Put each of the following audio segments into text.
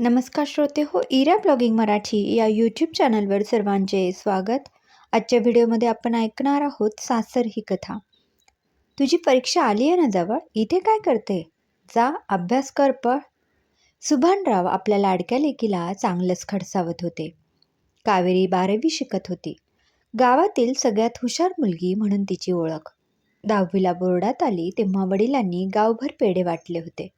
नमस्कार श्रोते हो इरा ब्लॉगिंग मराठी या यूट्यूब चॅनलवर सर्वांचे स्वागत. आजच्या व्हिडिओमध्ये आपण ऐकणार आहोत सासर ही कथा. तुझी परीक्षा आली आहे ना जवळ? इथे काय करते? जा अभ्यास कर पळ. सुभानराव आपल्या लाडक्या लेकीला चांगलंच खडसावत होते. कावेरी बारावी शिकत होती. गावातील सगळ्यात हुशार मुलगी म्हणून तिची ओळख. दहावीला बोर्डात आली तेव्हा वडिलांनी गावभर पेढे वाटले होते.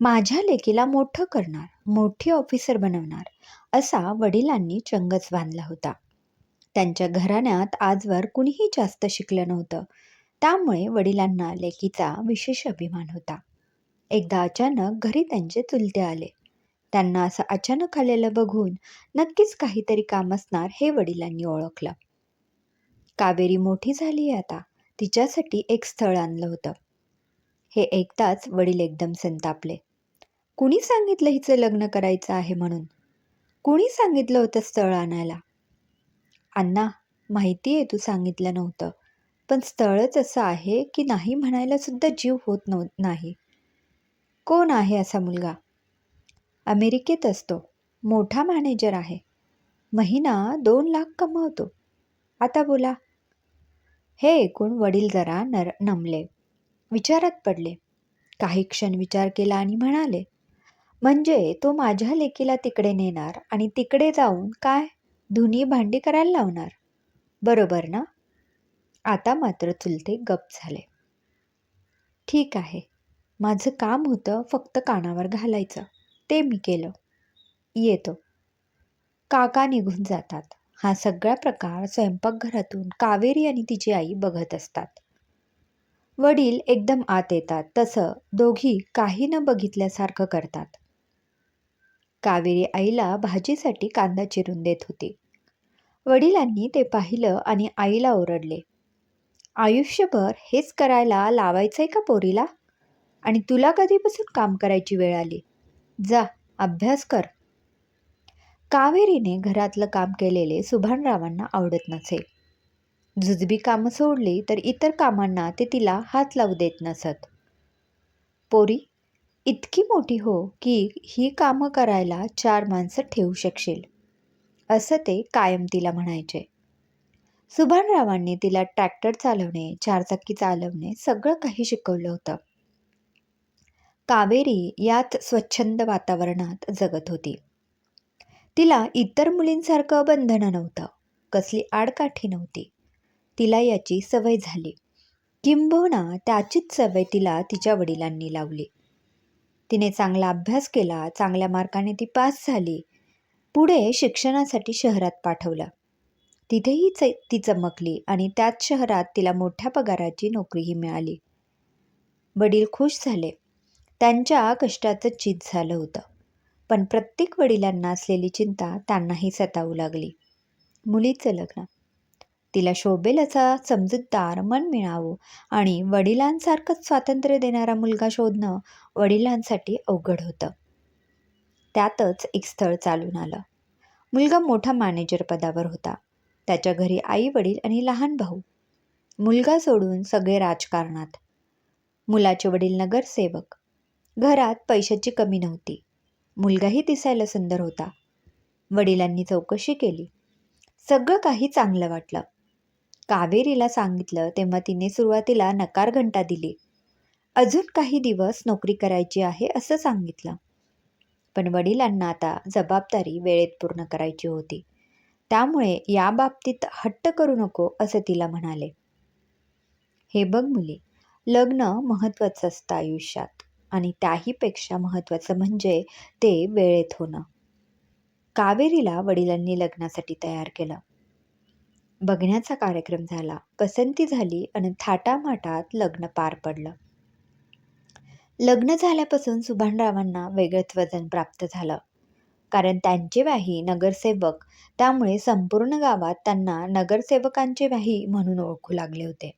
माझ्या लेकीला मोठं करणार मोठी ऑफिसर बनवणार असा वडिलांनी चंगच बांधला होता. त्यांच्या घराण्यात आजवर कुणीही जास्त शिकलं नव्हतं. त्यामुळे वडिलांना लेकीचा विशेष अभिमान होता. एकदा अचानक घरी त्यांचे चुलते आले. त्यांना असं अचानक आलेलं बघून नक्कीच काहीतरी काम असणार हे वडिलांनी ओळखलं. कावेरी मोठी झाली आहे आता. तिच्यासाठी एक स्थळ आणलं होतं. हे ऐकताच वडील एकदम संतापले. कुणी सांगितलं हिचं लग्न करायचं आहे म्हणून? कुणी सांगितलं होतं स्थळ आणायला? अण्णा माहिती आहे तू सांगितलं नव्हतं पण स्थळच असं आहे की नाही म्हणायला सुद्धा जीव होत नव नाही. कोण आहे असा मुलगा? अमेरिकेत असतो मोठा मॅनेजर आहे. महिना दोन लाख कमावतो. आता बोला. हे ऐकून वडील जरा नर नमले. विचारात पडले. काही क्षण विचार केला आणि म्हणाले म्हणजे तो माझ्या लेकीला तिकडे नेणार आणि तिकडे जाऊन काय धुनी भांडी करायला लावणार? बरोबर ना? आता मात्र चुलते गप झाले. ठीक आहे. माझं काम होतं फक्त कानावर घालायचं. ते मी केलं. येतो. काका निघून जातात. हा सगळा प्रकार स्वयंपाकघरातून कावेरी आणि तिची आई बघत असतात. वडील एकदम आत येतात. तसं दोघी काही न बघितल्यासारखं करतात. कावेरी आईला भाजीसाठी कांदा चिरून देत होती. वडिलांनी ते पाहिलं आणि आईला ओरडले. आयुष्यभर हेच करायला लावायचंय का पोरीला? आणि तुला कधीपासून काम करायची वेळ आली? जा अभ्यास कर. कावेरीने घरातलं काम केलेले सुभानरावांना आवडत नसे. जुजबी कामं सोडली तर इतर कामांना ते तिला हात लावू देत नसत. पोरी इतकी मोठी हो की ही कामं करायला चार माणसं ठेवू शकशील असं ते कायम तिला म्हणायचे. सुभानरावांनी तिला ट्रॅक्टर चालवणे चारचाकी चालवणे सगळं काही शिकवलं होतं. कावेरी यात स्वच्छंद वातावरणात जगत होती. तिला इतर मुलींसारखं बंधनं नव्हतं कसली आडकाठी नव्हती. तिला याची सवय झाली. किंबहुना त्याचीच सवय तिला तिच्या वडिलांनी लावली. तिने चांगला अभ्यास केला चांगल्या मार्काने ती पास झाली. पुढे शिक्षणासाठी शहरात पाठवलं. तिथेही च ती चमकली आणि त्याच शहरात तिला मोठ्या पगाराची नोकरीही मिळाली. वडील खुश झाले. त्यांच्या कष्टाचं चित झालं होतं. पण प्रत्येक वडिलांना असलेली चिंता त्यांनाही सतावू लागली. मुलीचं लग्न. तिला शोभेल असा समजूतदार मन मिळावं आणि वडिलांसारखंच स्वातंत्र्य देणारा मुलगा शोधणं वडिलांसाठी अवघड होतं. त्यातच एक स्थळ चालून आलं. मुलगा मोठा मॅनेजर पदावर होता. त्याच्या घरी आई वडील आणि लहान भाऊ. मुलगा सोडून सगळे राजकारणात. मुलाचे वडील नगरसेवक. घरात पैशाची कमी नव्हती. मुलगाही दिसायला सुंदर होता. वडिलांनी चौकशी केली. सगळं काही चांगलं वाटलं. कावेरीला सांगितलं तेव्हा तिने सुरुवातीला नकार घंटा दिली. अजून काही दिवस नोकरी करायची आहे असं सांगितलं. पण वडिलांना आता जबाबदारी वेळेत पूर्ण करायची होती. त्यामुळे या बाबतीत हट्ट करू नको असं तिला म्हणाले. हे बघ मुली लग्न महत्त्वाचं असतं आयुष्यात आणि त्याहीपेक्षा महत्त्वाचं म्हणजे ते वेळेत होणं. कावेरीला वडिलांनी लग्नासाठी तयार केलं. बघण्याचा कार्यक्रम झाला. पसंती झाली आणि थाटामाटात लग्न पार पडलं. लग्न झाल्यापासून सुभानरावांना वेगळंच वजन प्राप्त झालं. कारण त्यांचे व्याही नगरसेवक त्यामुळे संपूर्ण गावात त्यांना नगरसेवकांचे व्याही म्हणून ओळखू लागले होते.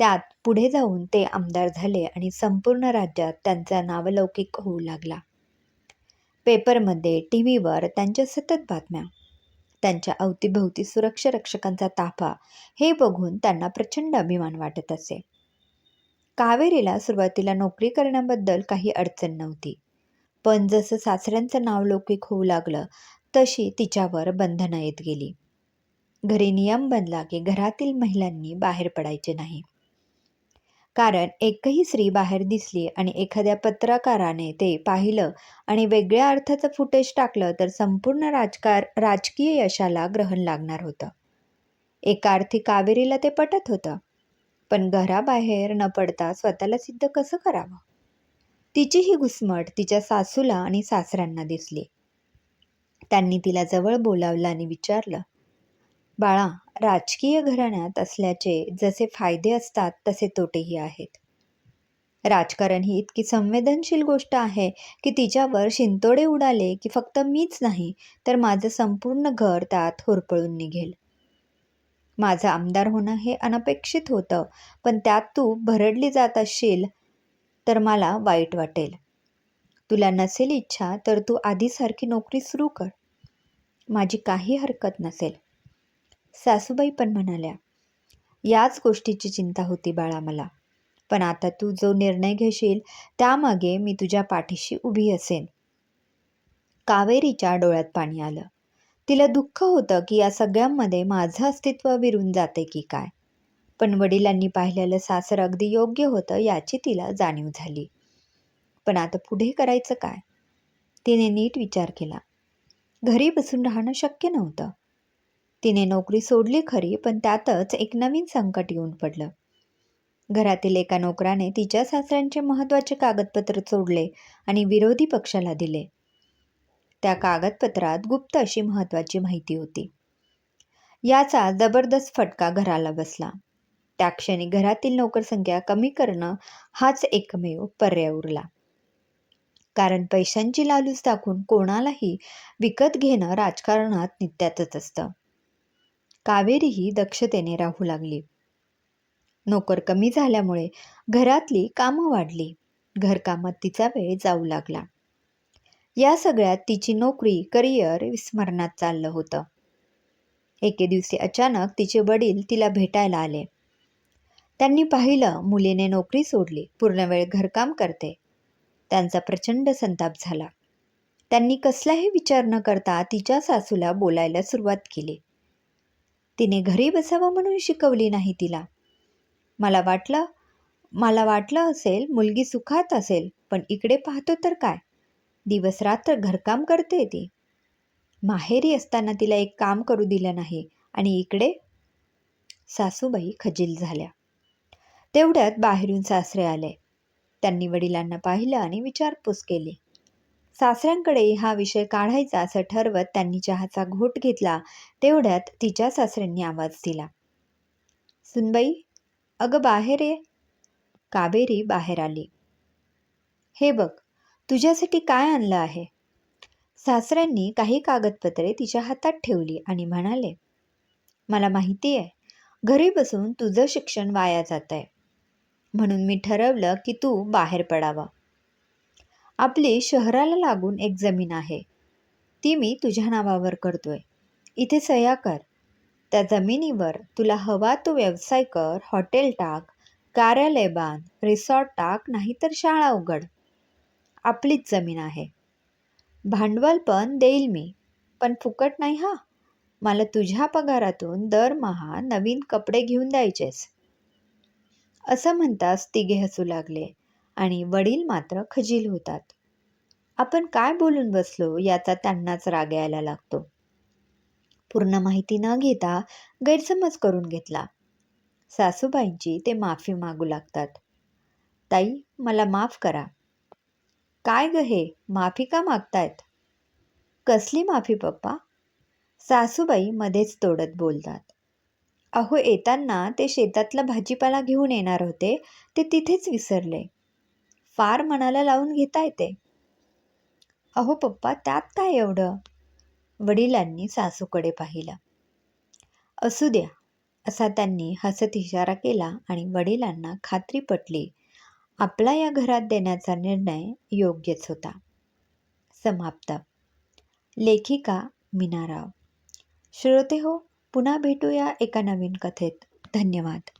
त्यात पुढे जाऊन ते आमदार झाले आणि संपूर्ण राज्यात त्यांचा नावलौकिक होऊ लागला. पेपरमध्ये टी व्हीवर त्यांच्या सतत बातम्या. त्यांच्या अवतीभोवती सुरक्षा रक्षकांचा ताफा. हे बघून त्यांना प्रचंड अभिमान वाटत असे. कावेरीला सुरुवातीला नोकरी करण्याबद्दल काही अडचण नव्हती. पण जसं सासऱ्यांचं नाव लौकिक होऊ लागलं तशी तिच्यावर बंधनं येत गेली. घरी नियम बनला की घरातील महिलांनी बाहेर पडायचे नाही. कारण एकही स्त्री बाहेर दिसली आणि एखाद्या पत्रकाराने ते पाहिलं आणि वेगळ्या अर्थाचं फुटेज टाकलं तर संपूर्ण राजकार राजकीय यशाला ग्रहण लागणार होतं. एका अर्थी कावेरीला ते पटत होतं. पण घराबाहेर न पडता स्वतःला सिद्ध कसं करावं? तिची ही घुसमट तिच्या सासूला आणि सासऱ्यांना दिसली. त्यांनी तिला जवळ बोलावलं आणि विचारलं बाळा राजकीय घराण्यात असल्याचे जसे फायदे असतात तसे तोटेही आहेत. राजकारण ही इतकी संवेदनशील गोष्ट आहे की तिच्यावर शिंतोडे उडाले की फक्त मीच नाही तर माझं संपूर्ण घर त्यात होरपळून निघेल. माझं आमदार होणं हे अनपेक्षित होतं पण त्यात तू भरडली जात असशील तर मला वाईट वाटेल. तुला नसेल इच्छा तर तू आधीसारखी नोकरी सुरू कर. माझी काही हरकत नसेल. सासूबाई पण म्हणाल्या याच गोष्टीची चिंता होती बाळा मला. पण आता तू जो निर्णय घेशील त्यामागे मी तुझ्या पाठीशी उभी असेन. कावेरीच्या डोळ्यात पाणी आलं. तिला दुःख होतं की या सगळ्यांमध्ये माझं अस्तित्व विरून जाते की काय. पण वडिलांनी पाहिलेलं सासर अगदी योग्य होतं याची तिला जाणीव झाली. पण आता पुढे करायचं काय? तिने नीट विचार केला. घरी बसून राहणं शक्य नव्हतं. तिने नोकरी सोडली खरी पण त्यातच एक नवीन संकट येऊन पडलं. घरातील एका नोकराने तिच्या सासऱ्यांचे महत्त्वाचे कागदपत्र चोडले आणि विरोधी पक्षाला दिले. त्या कागदपत्रात गुप्त अशी महत्त्वाची माहिती होती. याचा जबरदस्त फटका घराला बसला. त्या क्षणी घरातील नोकरसंख्या कमी करणं हाच एकमेव पर्याय उरला. कारण पैशांची लालूच दाखवून कोणालाही विकत घेणं राजकारणात नित्यातच असतं. कावेरीही दक्षतेने राहू लागली. नोकर कमी झाल्यामुळे घरातली कामं वाढली. घरकामात तिचा वेळ जाऊ लागला. या सगळ्यात तिची नोकरी करिअर विस्मरणात चाललं होतं. एके दिवशी अचानक तिचे वडील तिला भेटायला आले. त्यांनी पाहिलं मुलीने नोकरी सोडली पूर्ण वेळ घरकाम करते. त्यांचा प्रचंड संताप झाला. त्यांनी कसलाही विचार न करता तिच्या सासूला बोलायला सुरुवात केली. तिने घरी बसावं म्हणून शिकवली नाही तिला. मला वाटलं मला वाटलं असेल मुलगी सुखात असेल पण इकडे पाहतो तर काय? दिवस रात्र घरकाम करते ती. माहेरी असताना तिला एक काम करू दिलं नाही आणि इकडे सासूबाई खजील झाल्या. तेवढ्यात बाहेरून सासरे आले. त्यांनी वडिलांना पाहिलं आणि विचारपूस केली. सासऱ्यांकडे हा विषय काढायचा असं ठरवत त्यांनी चहाचा घोट घेतला. तेवढ्यात तिच्या सासऱ्यांनी आवाज दिला. सुनबाई अगं बाहेर ये. काबेरी बाहेर आली. हे बघ तुझ्यासाठी काय आणलं आहे? सासऱ्यांनी काही कागदपत्रे तिच्या हातात ठेवली आणि म्हणाले मला माहिती आहे घरी बसून तुझं शिक्षण वाया जात आहे म्हणून मी ठरवलं की तू बाहेर पडावं. आपली शहराला लागून एक जमीन आहे. ती मी तुझ्या नावावर करतोय. इथे सह्या कर. त्या जमिनीवर तुला हवा तो व्यवसाय कर हॉटेल टाक कार्यालय बांध रिसॉर्ट टाक नाहीतर शाळा उघड. आपलीच जमीन आहे. भांडवल पण देईल मी. पण फुकट नाही हा. मला तुझ्या पगारातून दरमहा नवीन कपडे घेऊन द्यायचेस. असं म्हणताच तिघे हसू लागले. आणि वडील मात्र खजील होतात. आपण काय बोलून बसलो याचा त्यांनाच राग यायला लागतो. पूर्ण माहिती न घेता गैरसमज करून घेतला. सासूबाईंची ते माफी मागू लागतात. ताई मला माफ करा. काय ग हे? माफी का मागतायत? कसली माफी पप्पा? सासूबाई मध्येच तोडत बोलतात. अहो येताना ते शेतातला भाजीपाला घेऊन येणार होते ते तिथेच विसरले. फार मनाला लावून घेता येते. अहो पप्पा त्यात काय एवढं? वडिलांनी सासूकडे पाहिलं. असू द्या असा त्यांनी हसत इशारा केला आणि वडिलांना खात्री पटली. आपला या घरात देण्याचा निर्णय योग्यच होता. समाप्त. लेखिका मीनाराव. श्रोते हो पुन्हा भेटूया एका नवीन कथेत. धन्यवाद.